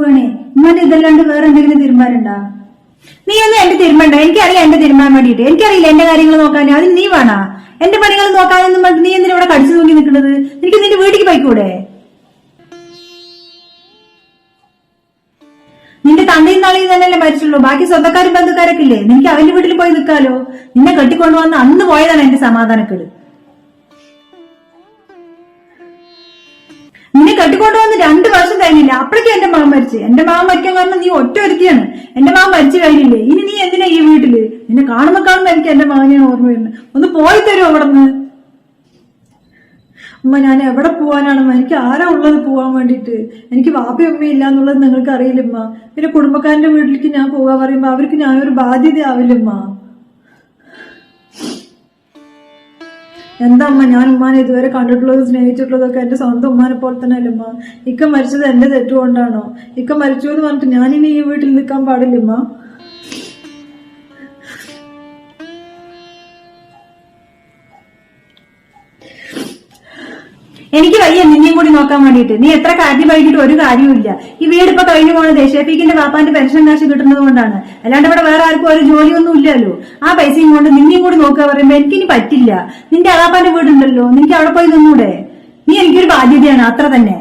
പോവുകയാണേ? ഉമ്മാന്റെ ഇതല്ലാണ്ട് വേറെ എന്തെങ്കിലും തീരുമാനമുണ്ടാ? നീ ഒന്നും എന്റെ തീരുമാനം എനിക്കറിയാം എന്റെ തീരുമാനം വേണ്ടിയിട്ട്. എനിക്കറിയില്ല എന്റെ കാര്യങ്ങൾ നോക്കാൻ. അതിന് നീ വേണ? എന്റെ പണികൾ നോക്കാനൊന്നും നീ എന്തിനാ ഇവിടെ കടിച്ചു നോക്കി നിൽക്കുന്നത്? എനിക്ക് നിന്റെ വീട്ടിലേക്ക് പോയിക്കൂടെ? നിന്റെ തന്തയും നാളെയും തന്നെയല്ലേ മരിച്ചുള്ളൂ. ബാക്കി സ്വന്തക്കാരും ബന്ധുക്കാരൊക്കെ ഇല്ലേ? നിനക്ക് അവന്റെ വീട്ടിൽ പോയി നിൽക്കാലോ. നിന്നെ കെട്ടിക്കൊണ്ടുവന്ന് അന്ന് പോയതാണ് എന്റെ സമാധാനക്കേട്. കഴിഞ്ഞില്ല അപ്പോഴേക്കും എന്റെ മാമ മരിച്ചു. എന്റെ മാമ മരിക്കാൻ കാരണം നീ ഒറ്റ ഒരുത്തിയാണ്. എന്റെ മാമ മരിച്ചു കഴിഞ്ഞില്ലേ ഇനി നീ എന്തിനാ ഈ വീട്ടിൽ? നിന്നെ കാണുമ്പോ കാണുമ്പോ എനിക്ക് എന്റെ മാമനെ ഓർമ്മ വരുന്നത്. ഒന്ന് പോയി തരുമോ അവിടെ നിന്ന് ഉമ്മ ഞാൻ എവിടെ പോവാനാണ്? എനിക്ക് ആരാ ഉള്ളത് പോവാൻ വേണ്ടിയിട്ട്? എനിക്ക് വാപ്പയും അമ്മയും ഇല്ല എന്നുള്ളത് നിങ്ങൾക്ക് അറിയില്ലമ്മ പിന്നെ കുടുംബക്കാരന്റെ വീട്ടിലേക്ക് ഞാൻ പോകാൻ പറയുമ്പോ അവർക്ക് ഞാനൊരു ബാധ്യതയാവില്ലമ്മ എന്താ അമ്മ ഞാൻ ഉമ്മാനെ ഇതുവരെ കണ്ടിട്ടുള്ളത് സ്നേഹിച്ചിട്ടുള്ളതൊക്കെ എന്റെ സ്വന്തം ഉമ്മാനെ പോലെ തന്നെ അല്ലമ്മ ഇക്ക മരിച്ചത് എന്റെ തെറ്റുകൊണ്ടാണോ? ഇക്ക മരിച്ചു എന്ന് പറഞ്ഞിട്ട് ഞാനിനി ഈ വീട്ടിൽ നിൽക്കാൻ പാടില്ലമ്മ എനിക്ക് വയ്യ നിന്നെയും കൂടി നോക്കാൻ വേണ്ടിയിട്ട്. നീ എത്ര കാര്യം വൈകിട്ട് ഒരു കാര്യവുമില്ല. ഈ വീട് ഇപ്പൊ കഴിഞ്ഞു പോണത് ഷെഫീഖിന്റെ പാപ്പാന്റെ പെൻഷൻ കാശ് കിട്ടുന്നത് കൊണ്ടാണ്. അല്ലാണ്ട് ഇവിടെ വേറെ ആർക്കും ഒരു ജോലിയൊന്നും ഇല്ലല്ലോ. ആ പൈസയും കൊണ്ട് നിന്നെയും കൂടി നോക്കുക പറയുമ്പോ എനിക്കിനി പറ്റില്ല. നിന്റെ അളാപ്പാന്റെ വീടുണ്ടല്ലോ. നിനക്ക് അവിടെ പോയി നിന്നൂടെ? നീ എനിക്കൊരു ബാധ്യതയാണ്. അത്ര തന്നെ.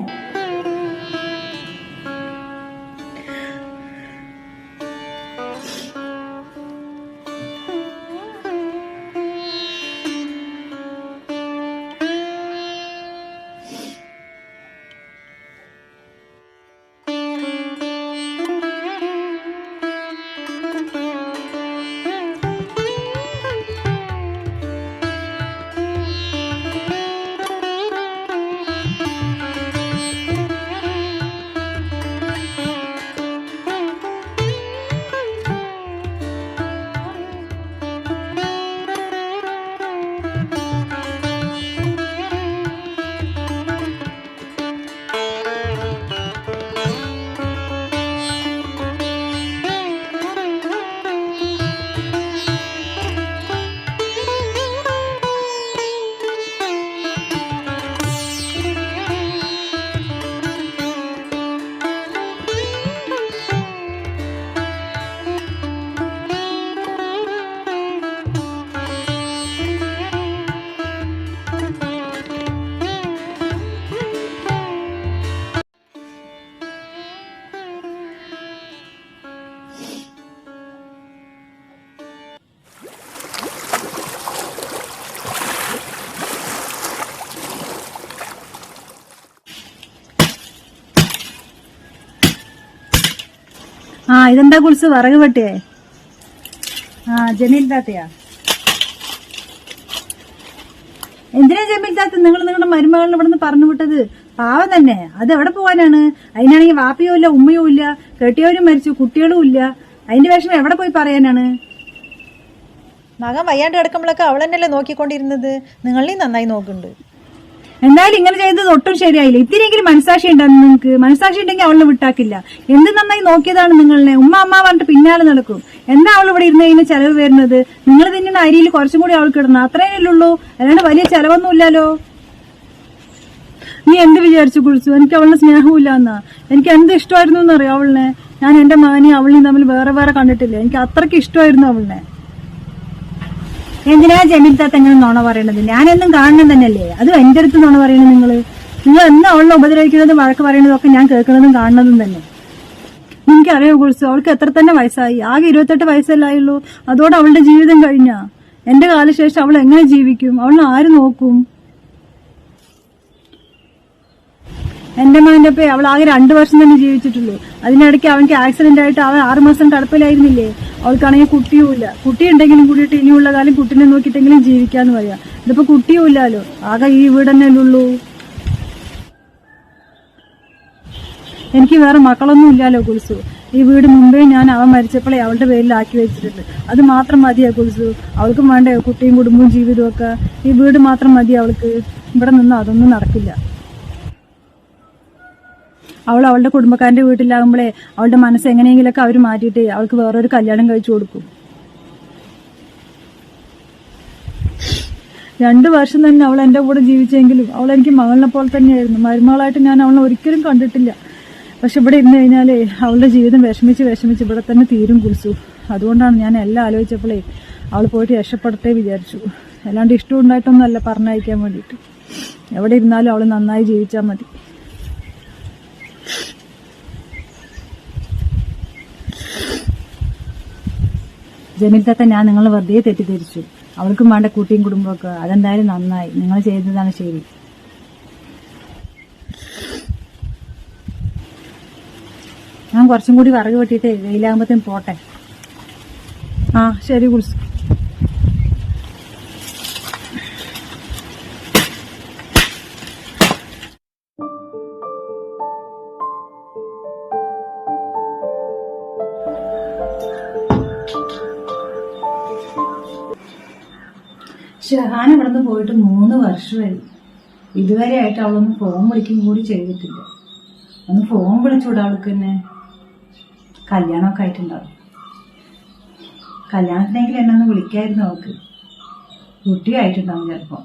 ആ ഇതെന്താ കുളിച്ച് വിറക് വെട്ടിയേ? ആ ജമീൽ താത്തയാ എന്തിനാ ജമീൽ താത്ത നിങ്ങൾ നിങ്ങളുടെ മരുമകളിൽ നിന്ന് പറഞ്ഞു വിട്ടത്? പാവം തന്നെ. അത് എവിടെ പോവാനാണ് അതിനാണെങ്കിൽ വാപ്പയോ ഇല്ല ഉമ്മയോ ഇല്ല കെട്ടിയവരും മരിച്ചു കുട്ടികളും ഇല്ല. അതിന്റെ വിഷമം എവിടെ പോയി പറയാനാണ്? മകൻ വയ്യാണ്ട് കിടക്കുമ്പോഴൊക്കെ അവൾ തന്നെയല്ലേ നോക്കിക്കൊണ്ടിരുന്നത്? നിങ്ങളെയും നന്നായി നോക്കുന്നുണ്ട്. എന്തായാലും ഇങ്ങനെ ചെയ്തത് ഒട്ടും ശരിയായില്ല. ഇത്തിരിയെങ്കിലും മനസാക്ഷി ഉണ്ടായിരുന്നു നിങ്ങൾക്ക് മനസാക്ഷി ഉണ്ടെങ്കിൽ അവളെ വിട്ടാക്കില്ല. എന്ത് നന്നായി നോക്കിയതാണ് നിങ്ങളെ? ഉമ്മ അമ്മ പറഞ്ഞിട്ട് പിന്നാലെ നടക്കും. എന്താ അവൾ ഇവിടെ ഇരുന്ന് കഴിഞ്ഞാൽ ചെലവ് വരുന്നത്? നിങ്ങൾ തിന്നുന്ന അരിയിൽ കുറച്ചും കൂടി അവൾക്ക് ഇടണം. അത്രയല്ലേ ഉള്ളൂ. അല്ലാണ്ട് വലിയ ചെലവൊന്നും ഇല്ലല്ലോ നീ എന്ത് വിചാരിച്ചു കുളിച്ചു? എനിക്ക് അവളുടെ സ്നേഹമില്ല എന്നാ എനിക്ക് എന്ത് ഇഷ്ടമായിരുന്നു എന്നറിയാം അവളിനെ? ഞാൻ എന്റെ മകനെയും അവളിനെയും തമ്മിൽ വേറെ വേറെ കണ്ടിട്ടില്ല. എനിക്ക് അത്രയ്ക്ക് ഇഷ്ടമായിരുന്നു അവളിനെ. എന്തിനാ ജമീൽ താത്ത എങ്ങനെ നുണ പറയണത്? ഞാനെന്നും കാണണം തന്നെയല്ലേ? അത് എന്റെ അടുത്ത് നോണ പറയണത് നിങ്ങൾ നിങ്ങൾ എന്ന് അവളെ ഉപദ്രവിക്കുന്നതും വഴക്ക് ഒക്കെ ഞാൻ കേൾക്കുന്നതും കാണുന്നതും തന്നെ. നിനക്കറിയോ കുറിച്ച് അവൾക്ക് എത്ര തന്നെ വയസ്സായി? ആകെ ഇരുപത്തെട്ട് വയസ്സല്ലായുള്ളൂ. അതോടെ അവളുടെ ജീവിതം കഴിഞ്ഞ? എന്റെ കാലശേഷം അവൾ എങ്ങനെ ജീവിക്കും? അവളെ ആര് നോക്കും? എന്റെ മകന്റെ അവൾ ആകെ രണ്ടു വർഷം തന്നെ ജീവിച്ചിട്ടുള്ളൂ. അതിനിടയ്ക്ക് അവൻക്ക് ആക്സിഡന്റ് ആയിട്ട് അവൻ ആറുമാസം കടപ്പിലായിരുന്നില്ലേ? അവൾക്കാണെങ്കിൽ കുട്ടിയുമില്ല കുട്ടി ഉണ്ടെങ്കിലും കൂടിയിട്ട് ഇനിയുള്ള കാലം കുട്ടിനെ നോക്കിയിട്ടെങ്കിലും ജീവിക്കാന്ന് പറയാം. ഇതിപ്പോ കുട്ടിയുമില്ലല്ലോ ആകെ ഈ വീട് തന്നെ ഉള്ളൂ. എനിക്ക് വേറെ മക്കളൊന്നും ഇല്ലല്ലോ കുൽസു? ഈ വീട് മുമ്പേ ഞാൻ അവൻ മരിച്ചപ്പോഴേ അവളുടെ പേരിൽ ആക്കി വെച്ചിട്ടുണ്ട്. അത് മാത്രം മതിയാ കുൽസു. അവൾക്കും വേണ്ടേ കുട്ടിയും കുടുംബവും ജീവിതവും ഒക്കെ. ഈ വീട് മാത്രം മതി അവൾക്ക്. ഇവിടെ നിന്ന് അതൊന്നും നടക്കില്ല. അവൾ അവളുടെ കുടുംബക്കാരന്റെ വീട്ടിലാകുമ്പോഴേ അവളുടെ മനസ്സ് എങ്ങനെയെങ്കിലൊക്കെ അവർ മാറ്റിയിട്ട് അവൾക്ക് വേറൊരു കല്യാണം കഴിച്ചു കൊടുക്കും. രണ്ടു വർഷം തന്നെ അവൾ എന്റെ കൂടെ ജീവിച്ചെങ്കിലും അവൾ എനിക്ക് മകളിനെ പോലെ തന്നെയായിരുന്നു. മരുമകളായിട്ട് ഞാൻ അവളെ ഒരിക്കലും കണ്ടിട്ടില്ല. പക്ഷെ ഇവിടെ ഇരുന്ന് കഴിഞ്ഞാൽ അവളുടെ ജീവിതം വിഷമിച്ച് വിഷമിച്ച് ഇവിടെ തന്നെ തീരും കുറിച്ചു അതുകൊണ്ടാണ് ഞാൻ എല്ലാം ആലോചിച്ചപ്പോഴേ അവൾ പോയിട്ട് രക്ഷപ്പെടട്ടെ വിചാരിച്ചു. അല്ലാണ്ട് ഇഷ്ടം ഉണ്ടായിട്ടൊന്നുമല്ല പറഞ്ഞയക്കാൻ വേണ്ടിയിട്ട്. എവിടെ ഇരുന്നാലും അവൾ നന്നായി ജീവിച്ചാൽ മതി. ജമീലത്തെ ഞാൻ നിങ്ങൾ വെറുതെ തെറ്റിദ്ധരിച്ചു. അവൾക്കും വേണ്ട കുട്ടിയും കുടുംബമൊക്കെ. അതെന്തായാലും നന്നായി. നിങ്ങൾ ചെയ്തതാണ് ശരി. ഞാൻ കുറച്ചും കൂടി വിറക് വെട്ടിയിട്ട് വെയിലാകുമ്പോഴത്തേനും പോട്ടെ. ആ ശരി കുളിച്ചു ഷഹാൻ ഇവിടുന്ന് പോയിട്ട് മൂന്ന് വർഷമായി. ഇതുവരെ ആയിട്ട് അവളൊന്ന് ഫോൺ വിളിക്കും കൂടി ചെയ്തിട്ടില്ല. ഒന്ന് ഫോൺ വിളിച്ചൂടെ അവൾക്ക് തന്നെ കല്യാണമൊക്കെ ആയിട്ടുണ്ടാവും. കല്യാണത്തിനെങ്കിൽ എന്നെ ഒന്ന് വിളിക്കായിരുന്നു അവൾക്ക്. കുട്ടിയായിട്ടുണ്ടാവും ചിലപ്പോൾ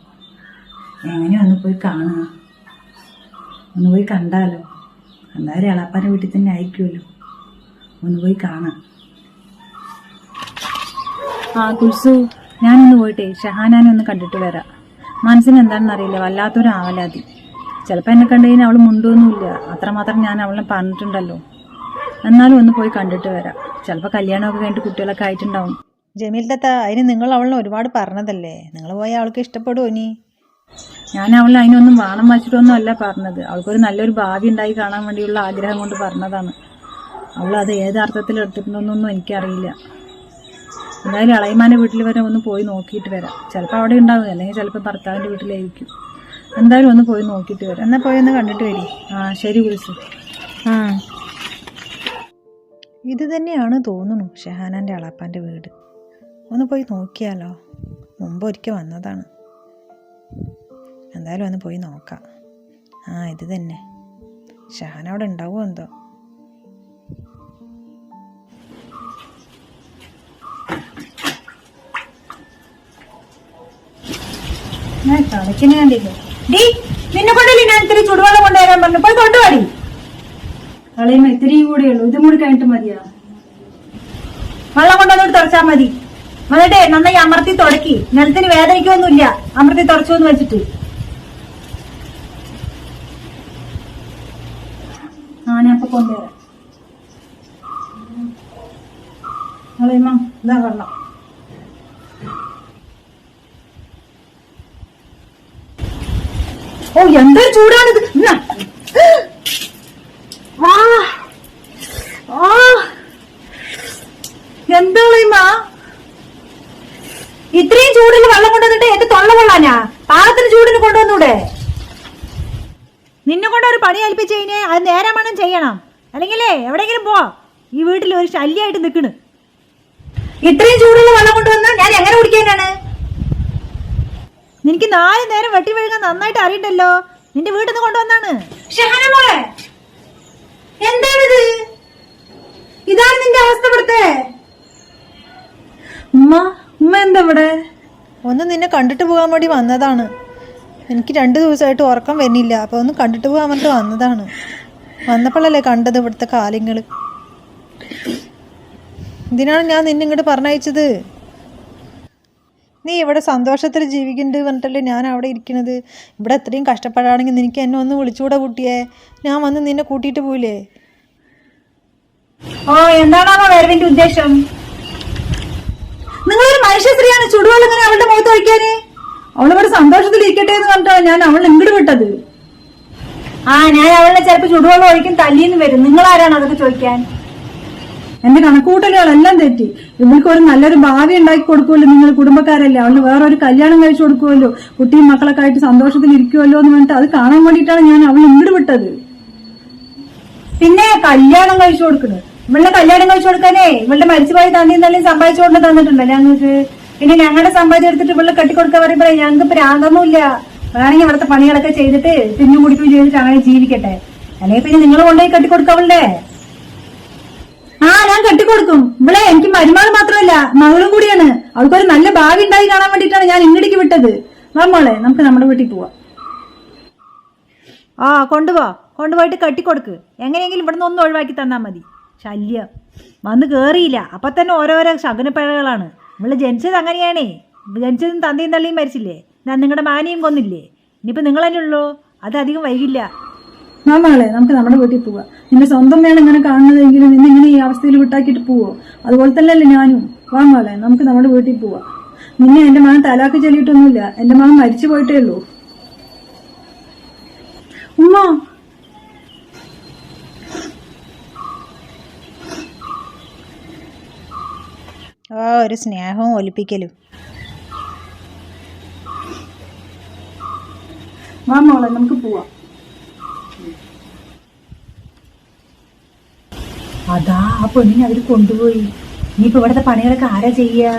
എങ്ങനെ ഒന്ന് പോയി കാണുക ഒന്ന് പോയി കണ്ടാലോ? എന്തായാലും ഇളപ്പാന്റെ വീട്ടിൽ തന്നെ അയക്കുമല്ലോ ഒന്ന് പോയി കാണാം. ആ കുൽസു. ഞാനൊന്ന് പോയിട്ടേ ഷഹാനാനെ ഒന്ന് കണ്ടിട്ട് വരാം. മനസ്സിന് എന്താണെന്ന് അറിയില്ല വല്ലാത്തൊരു ആവലാതി ചിലപ്പോൾ എന്നെ കണ്ടു കഴിഞ്ഞാൽ അവൾ മുണ്ടൊന്നുമില്ല. അത്രമാത്രം ഞാൻ അവളെ പറഞ്ഞിട്ടുണ്ടല്ലോ. എന്നാലും ഒന്ന് പോയി കണ്ടിട്ട് വരാം. ചിലപ്പോൾ കല്യാണമൊക്കെ കഴിഞ്ഞിട്ട് കുട്ടികളൊക്കെ ആയിട്ടുണ്ടാവും. ജമീൽ തത്ത അതിന് നിങ്ങൾ അവളിനെ ഒരുപാട് പറഞ്ഞതല്ലേ? നിങ്ങൾ പോയാൽ അവൾക്ക് ഇഷ്ടപ്പെടുമോ ഇനി? ഞാൻ അവളെ അതിനൊന്നും വാണം വച്ചിട്ടൊന്നും അല്ല പറഞ്ഞത്. അവൾക്കൊരു നല്ലൊരു ഭാവി ഉണ്ടായി കാണാൻ വേണ്ടിയുള്ള ആഗ്രഹം കൊണ്ട് പറഞ്ഞതാണ്. അവൾ അത് ഏത് അർത്ഥത്തിൽ എടുത്തിട്ടുണ്ടോന്നൊന്നും എനിക്കറിയില്ല. എന്തായാലും ഇളയമാന്റെ വീട്ടിൽ വരെ ഒന്ന് പോയി നോക്കിയിട്ട് വരാം. ചിലപ്പോൾ അവിടെ ഉണ്ടാവും അല്ലെങ്കിൽ ചിലപ്പോൾ ഭർത്താവിന്റെ വീട്ടിലായിരിക്കും. എന്തായാലും ഒന്ന് പോയി നോക്കിയിട്ട് വരാം. എന്നാൽ പോയി ഒന്ന് കണ്ടിട്ട് വരി. ആ ശരി വിളിച്ചു ആ. ഇത് തന്നെയാണ് തോന്നുന്നു ഷെഹാനാന്റെ അളാപ്പാന്റെ വീട്. ഒന്ന് പോയി നോക്കിയാലോ? മുമ്പ് ഒരിക്കൽ വന്നതാണ്. എന്തായാലും ഒന്ന് പോയി നോക്കാം. ആ ഇത് തന്നെ. ഷഹാൻ അവിടെ ഉണ്ടാവുമോ എന്തോ? ഞാൻ കളിക്കുന്ന കണ്ടില്ലേ? കൂടെ മതി. അമർത്തി തുടക്കി. നിലത്തിന് വേദനിക്കൊന്നുമില്ല. അമർത്തി തുടച്ചോന്ന് വെച്ചിട്ട്. ആ കൊണ്ടുവരാം. കളയുമ്പോ ഇതാ വെള്ളം. ഓ എന്തൊരു ചൂടാണിത്. എന്താ കളയുമ്മ? ഇത്രയും ചൂടിൽ വെള്ളം കൊണ്ടുവന്നിട്ട് എന്റെ തൊള്ള കൊള്ളാനാ? പാകത്തിന് ചൂടിന് കൊണ്ടുവന്നൂടെ? നിന്നെ കൊണ്ട് ഒരു പണി ഏൽപ്പിച്ച് കഴിഞ്ഞാൽ അത് നേരെ ചെയ്യണം. അല്ലെങ്കിലേ എവിടെങ്കിലും പോ. ഈ വീട്ടിൽ ഒരു ശല്യമായിട്ട് നിൽക്കണ് ഇത്രയും ചൂടുള്ള വെള്ളം കൊണ്ടുവന്ന ഞാൻ എങ്ങനെ കുടിക്കാനാണ് നിനക്ക് നാല് നേരം വെട്ടി വീഴുക നന്നായിട്ട് അറിയണ്ടല്ലോ? നിന്റെ വീട്ടിൽ നിന്ന് കൊണ്ടുവന്നാണ്. എന്താണിത്? ഇതാണ് നിന്റെ അവസ്ഥ ഇവിടുത്തെ? ഉമ്മ ഉമ്മ എന്താ ഇവിടെ? ഒന്ന് നിന്നെ കണ്ടിട്ട് പോകാൻ വേണ്ടി വന്നതാണ്. എനിക്ക് രണ്ട് ദിവസമായിട്ട് ഉറക്കം വരുന്നില്ല. അപ്പോൾ ഒന്ന് കണ്ടിട്ട് പോകാൻ വേണ്ടി വന്നതാണ്. വന്നപ്പോഴല്ലേ കണ്ടത് ഇവിടുത്തെ കാര്യങ്ങൾ ഇതിനാണ് ഞാൻ നിന്നെ ഇങ്ങോട്ട് പറഞ്ഞയച്ചത്. നീ ഇവിടെ സന്തോഷത്തിൽ ജീവിക്കുന്നുണ്ട് പറഞ്ഞിട്ടല്ലേ ഞാൻ അവിടെ ഇരിക്കുന്നത്? ഇവിടെ എത്രയും കഷ്ടപ്പാടാണെങ്കിൽ നിനക്ക് എന്നെ ഒന്ന് വിളിച്ചുകൂടെ കുട്ടിയെ? ഞാൻ വന്ന് നിന്നെ കൂട്ടിയിട്ട് പോയില്ലേ ഓ എന്താണോ വരവിന്റെ ഉദ്ദേശം? നിങ്ങളൊരു മനുഷ്യ സ്ത്രീയാണ് ചുടുവെള്ളം ഇങ്ങനെ അവളുടെ മുഖത്ത് ഒഴിക്കാന് അവളിവിടെ സന്തോഷത്തിൽ ഇരിക്കട്ടെ എന്ന് പറഞ്ഞിട്ടാണ് ഞാൻ അവളെ ഇങ്ങോട്ട് വിട്ടത്. ആ ഞാൻ അവളെ ചിലപ്പോ ചുടുവെള്ളം ഒഴിക്കും തല്ലിന്ന് വരും. നിങ്ങൾ ആരാണ് അതൊക്കെ ചോദിക്കാൻ? എന്റെ കണക്കുകൂട്ടലുകളെല്ലാം തെറ്റി. ഇവൾക്ക് ഒരു നല്ലൊരു ഭാവി ഉണ്ടാക്കി കൊടുക്കുമല്ലോ നിങ്ങൾ കുടുംബക്കാരല്ലേ? അവൾ വേറൊരു കല്യാണം കഴിച്ചു കൊടുക്കുമല്ലോ? കുട്ടിയും മക്കളൊക്കെ ആയിട്ട് സന്തോഷത്തിൽ ഇരിക്കുമല്ലോ എന്ന് പറഞ്ഞിട്ട് അത് കാണാൻ വേണ്ടിയിട്ടാണ് ഞാൻ അവൾ ഇങ്ങോട്ട് വിട്ടത്. പിന്നെ കല്യാണം കഴിച്ചു കൊടുക്കുന്നത്. ഇവളുടെ കല്യാണം കഴിച്ചു കൊടുക്കാനേ ഇവളുടെ മരിച്ചുപോയി തന്നി സമ്പാദിച്ചു കൊണ്ട് തന്നിട്ടുണ്ട് ഞങ്ങൾക്ക്? പിന്നെ ഞങ്ങളുടെ സമ്പാദ്യം എടുത്തിട്ട് ഇവളെ കെട്ടിക്കൊടുക്കാൻ പറയുമ്പോഴേ ഞങ്ങൾക്ക് പ്രാന്തൊന്നുമില്ല വേണമെങ്കിൽ ഇവിടുത്തെ പണികളൊക്കെ ചെയ്തിട്ട് തിന്നു കുടിക്കുകയും ചെയ്തിട്ട് അങ്ങനെ ജീവിക്കട്ടെ. അല്ലെങ്കിൽ പിന്നെ നിങ്ങൾ കൊണ്ടുപോയി കെട്ടിക്കൊടുക്കാവളുടെ ആ ഞാൻ കെട്ടിക്കൊടുക്കും. ഇവിടെ എനിക്ക് മരുമകൾ മാത്രമല്ല മകളും കൂടിയാണ്. അവൾക്കൊരു നല്ല ഭാവി ഉണ്ടായി കാണാൻ വേണ്ടിയിട്ടാണ് ഞാൻ ഇങ്ങടിക്ക് വിട്ടത്. വാ മോളെ നമുക്ക് നമ്മുടെ വീട്ടിൽ പോവാം. ആ കൊണ്ടുപോ. കൊണ്ടുപോയിട്ട് കെട്ടിക്കൊടുക്ക്. എങ്ങനെയെങ്കിലും ഇവിടുന്ന് ഒന്ന് ഒഴിവാക്കി തന്നാൽ മതി. ശല്യം. വന്ന് കയറിയില്ല അപ്പം തന്നെ ഓരോരോ ശകുനപ്പിഴകളാണ്. നമ്മൾ ജനിച്ചത് അങ്ങനെയാണേ. ജനിച്ചതും തന്തയും തള്ളിയും മരിച്ചില്ലേ? ഞാൻ നിങ്ങളുടെ മാനിയും കൊന്നില്ലേ? ഇനിയിപ്പോൾ നിങ്ങൾ തന്നെ ഉള്ളൂ? അത് അധികം വൈകില്ല. മാമാളെ നമുക്ക് നമ്മുടെ വീട്ടിൽ പോവാം. നിന്റെ സ്വന്തം വേണം ഇങ്ങനെ കാണുന്നതെങ്കിലും നിന്നെ അവസ്ഥയിൽ വിട്ടാക്കിയിട്ട് പോവോ? അതുപോലെ തന്നെയല്ലേ ഞാനും. വാ മോളെ നമുക്ക് നമ്മുടെ വീട്ടിൽ പോവാം. നിന്നെ എന്റെ മകൻ തലാക്ക് ചൊല്ലിയിട്ടൊന്നുമില്ല. എന്റെ മകൻ മരിച്ചു പോയിട്ടേ ഉള്ളൂ. ഉമ്മ! ആ ഒരു സ്നേഹവും ഒലിപ്പിക്കലും. വാ മോളെ നമുക്ക് പോവാം. അതാ ആ പെണ്ണിനെ അവർ കൊണ്ടുപോയി. ഇനിയിപ്പോ ഇവിടുത്തെ പണികളൊക്കെ ആരാ ചെയ്യാ?